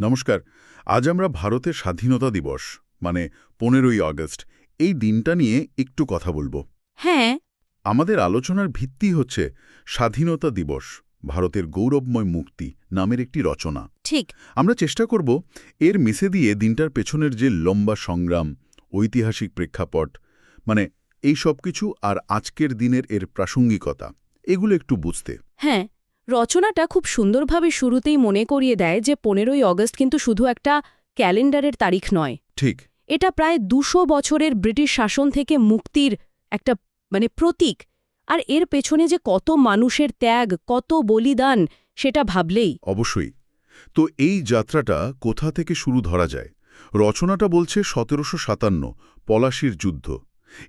নমস্কার আজ আমরা ভারতের স্বাধীনতা দিবস মানে পনেরোই আগস্ট এই দিনটা নিয়ে একটু কথা বলব। হ্যাঁ। আমাদের আলোচনার ভিত্তি হচ্ছে স্বাধীনতা দিবস ভারতের গৌরবময় মুক্তি নামের একটি রচনা। ঠিক। আমরা চেষ্টা করব এর মিশে দিয়ে দিনটার পেছনের যে লম্বা সংগ্রাম ঐতিহাসিক প্রেক্ষাপট মানে এই সব কিছু আর আজকের দিনের এর প্রাসঙ্গিকতা এগুলো একটু বুঝতে। হ্যাঁ। রচনাটা খুব সুন্দরভাবে শুরুতেই মনে করিয়ে দেয় যে পনেরোই অগস্ট কিন্তু শুধু একটা ক্যালেন্ডারের তারিখ নয়। ঠিক। এটা প্রায় দুশো বছরের ব্রিটিশ শাসন থেকে মুক্তির একটা মানে প্রতীক। আর এর পেছনে যে কত মানুষের ত্যাগ কত বলিদান সেটা ভাবলেই। অবশ্যই। তো এই যাত্রাটা কোথা থেকে শুরু ধরা যায়? রচনাটা বলছে সতেরোশো সাতান্ন পলাশির যুদ্ধ।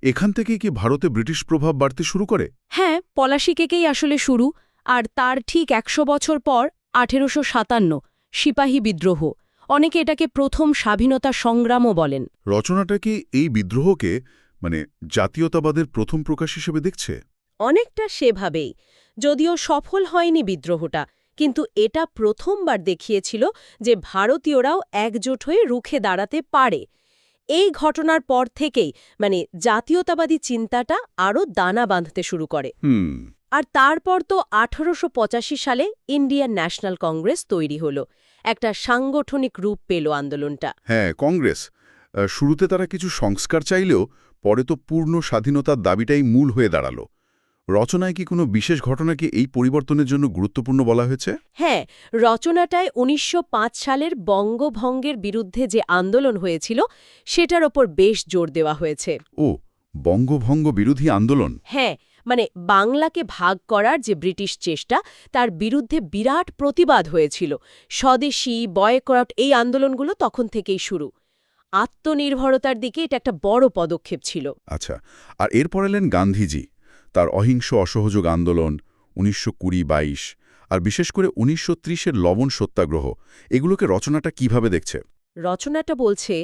এখান থেকে কি ভারতে ব্রিটিশ প্রভাব বাড়তে শুরু করে? হ্যাঁ পলাশিকেকেই আসলে শুরু। আর তার ঠিক একশো বছর পর আঠেরোশো সাতান্ন সিপাহী বিদ্রোহ। অনেকে এটাকে প্রথম স্বাধীনতা সংগ্রামও বলেন। রচনাটা কি এই বিদ্রোহকে মানে জাতীয়তাবাদের প্রথম প্রকাশ হিসেবে দেখছে? অনেকটা সেভাবেই। যদিও সফল হয়নি বিদ্রোহটা কিন্তু এটা প্রথমবার দেখিয়েছিল যে ভারতীয়রাও একজোট হয়ে রুখে দাঁড়াতে পারে। এই ঘটনার পর থেকেই মানে জাতীয়তাবাদী চিন্তাটা আরও দানা বাঁধতে শুরু করে। আর তারপর তো আঠারোশো পঁচাশি সালে ইন্ডিয়ান ন্যাশনাল কংগ্রেস তৈরি হল। একটা সাংগঠনিক রূপ পেল আন্দোলনটা। হ্যাঁ কংগ্রেস। শুরুতে তারা কিছু সংস্কার চাইলেও পরে তো পূর্ণ স্বাধীনতার দাবিটাই মূল হয়ে দাঁড়াল। রচনায় কি কোনো বিশেষ ঘটনাকে এই পরিবর্তনের জন্য গুরুত্বপূর্ণ বলা হয়েছে? হ্যাঁ রচনাটায় উনিশশো পাঁচ সালের বঙ্গভঙ্গের বিরুদ্ধে যে আন্দোলন হয়েছিল সেটার ওপর বেশ জোর দেওয়া হয়েছে। ও বঙ্গভঙ্গ বিরোধী আন্দোলন? হ্যাঁ মানে বাংলাকে ভাগ করার যে ব্রিটিশ চেষ্টা তার বিরুদ্ধে বিরাট প্রতিবাদ হয়েছিল। স্বদেশী বয়কট এই আন্দোলনগুলো তখন থেকেই শুরু। আত্মনির্ভরতার দিকে এটা একটা বড় পদক্ষেপ ছিল। আচ্ছা আর এরপর এলেন গান্ধীজি তার অহিংস অসহযোগ আন্দোলন উনিশশো কুড়ি বাইশ আর বিশেষ করে উনিশশো ত্রিশের লবণ সত্যাগ্রহ এগুলোকে রচনাটা কীভাবে দেখছে? রচনাটা বলছে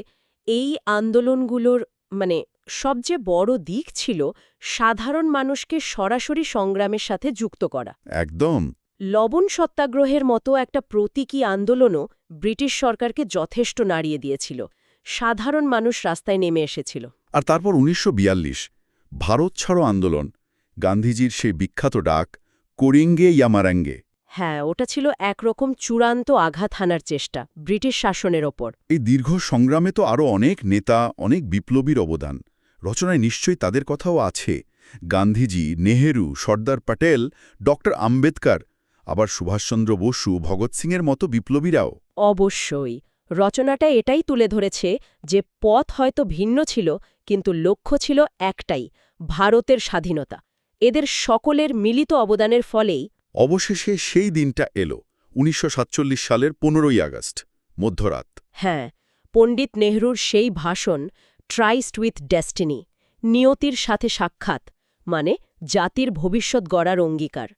এই আন্দোলনগুলোর মানে সবচেয়ে বড় দিক ছিল সাধারণ মানুষকে সরাসরি সংগ্রামের সাথে যুক্ত করা। একদম। লবণ সত্যাগ্রহের মতো একটা প্রতীকী আন্দোলনও ব্রিটিশ সরকারকে যথেষ্ট নাড়িয়ে দিয়েছিল। সাধারণ মানুষ রাস্তায় নেমে এসেছিল। আর তারপর উনিশশো বিয়াল্লিশ ভারত ছাড়ো আন্দোলন গান্ধীজির সেই বিখ্যাত ডাক করিঙ্গে ইয়ামারাঙ্গে। হ্যাঁ ওটা ছিল একরকম চূড়ান্ত আঘাত হানার চেষ্টা ব্রিটিশ শাসনের ওপর। এই দীর্ঘ সংগ্রামে তো আরও অনেক নেতা অনেক বিপ্লবীর অবদান। রচনায় নিশ্চয়ই তাদের কথাও আছে। গান্ধীজি নেহেরু সর্দার প্যাটেল ডক্টর আম্বেদকর আবার সুভাষচন্দ্র বসু ভগৎ সিংয়ের মতো বিপ্লবীরাও। অবশ্যই রচনাটা এটাই তুলে ধরেছে যে পথ হয়তো ভিন্ন ছিল কিন্তু লক্ষ্য ছিল একটাই ভারতের স্বাধীনতা। এদের সকলের মিলিত অবদানের ফলেই অবশেষে সেই দিনটা এলো উনিশশো সাতচল্লিশ সালের পনেরোই আগস্ট মধ্যরাত। হ্যাঁ পণ্ডিত নেহরুর সেই ভাষণ ট্রাইস্ট উইথ ডেস্টিনি নিয়তির সাথে সাক্ষাৎ মানে জাতির ভবিষ্যৎ গড়ার অঙ্গীকার।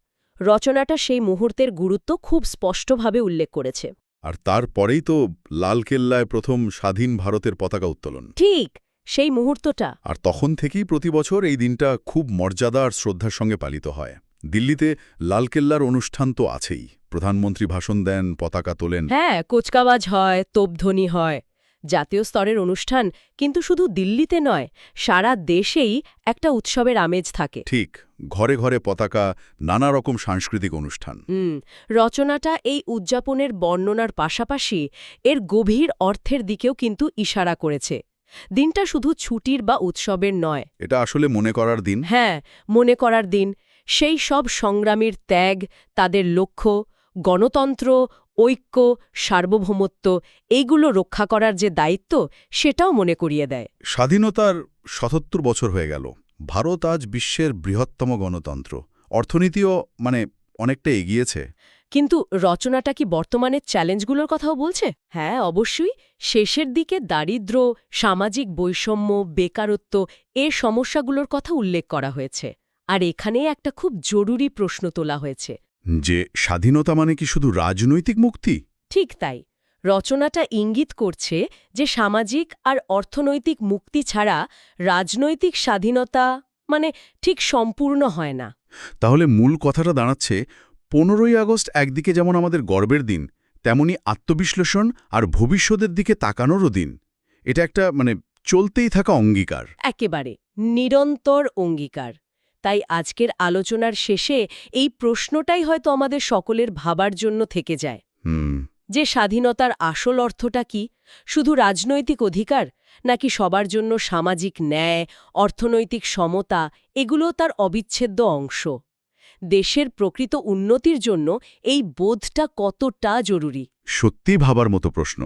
রচনাটা সেই মুহূর্তের গুরুত্ব খুব স্পষ্টভাবে উল্লেখ করেছে। আর তারপরেই তো লালকেল্লায় প্রথম স্বাধীন ভারতের পতাকা উত্তোলন। ঠিক সেই মুহূর্তটা। আর তখন থেকেই প্রতি বছর এই দিনটা খুব মর্যাদা আর শ্রদ্ধার সঙ্গে পালিত হয়। দিল্লিতে লালকেল্লার অনুষ্ঠান তো আছেই। প্রধানমন্ত্রী ভাষণ দেন পতাকা তোলেন। হ্যাঁ কোচকাওয়াজ হয় তোপধ্বনি হয়। জাতীয় স্তরের অনুষ্ঠান কিন্তু শুধু দিল্লিতে নয় সারা দেশেই একটা উৎসবের আমেজ থাকে। ঠিক ঘরে ঘরে পতাকা নানা রকম সাংস্কৃতিক অনুষ্ঠান। হুম রচনাটা এই উদযাপনের বর্ণনার পাশাপাশি এর গভীর অর্থের দিকেও কিন্তু ইশারা করেছে। দিনটা শুধু ছুটির বা উৎসবের নয়। এটা আসলে মনে করার দিন? হ্যাঁ মনে করার দিন। সেই সব সংগ্রামীর ত্যাগ তাদের লক্ষ্য গণতন্ত্র ঐক্য সার্বভৌমত্ব এইগুলো রক্ষা করার যে দায়িত্ব সেটাও মনে করিয়ে দেয়। স্বাধীনতার সতত্তর বছর হয়ে গেল। ভারত আজ বিশ্বের বৃহত্তম গণতন্ত্র। অর্থনীতিও মানে অনেকটা এগিয়েছে। কিন্তু রচনাটা কি বর্তমানের চ্যালেঞ্জগুলোর কথাও বলছে? হ্যাঁ অবশ্যই। শেষের দিকে দারিদ্র্য সামাজিক বৈষম্য বেকারত্ব এ সমস্যাগুলোর কথা উল্লেখ করা হয়েছে। আর এখানে একটা খুব জরুরি প্রশ্ন তোলা হয়েছে। যে স্বাধীনতা মানে কি শুধু রাজনৈতিক মুক্তি? ঠিক তাই। রচনাটা ইঙ্গিত করছে যে সামাজিক আর অর্থনৈতিক মুক্তি ছাড়া রাজনৈতিক স্বাধীনতা মানে ঠিক সম্পূর্ণ হয় না। তাহলে মূল কথাটা দাঁড়াচ্ছে পনেরোই আগস্ট একদিকে যেমন আমাদের গর্বের দিন তেমনি আত্মবিশ্লেষণ আর ভবিষ্যতের দিকে তাকানোরও দিন। এটা একটা মানে চলতেই থাকা অঙ্গীকার। একেবারে নিরন্তর অঙ্গীকার। তাই আজকের আলোচনার শেষে এই প্রশ্নটাই হয়তো আমাদের সকলের ভাবার জন্য থেকে যায়। যে স্বাধীনতার আসল অর্থটা কি? শুধু রাজনৈতিক অধিকার নাকি সবার জন্য সামাজিক ন্যায় অর্থনৈতিক সমতা এগুলো তার অবিচ্ছেদ্য অংশ? দেশের প্রকৃত উন্নতির জন্য এই বোধটা কতটা জরুরি? সত্যি ভাবার মতো প্রশ্ন।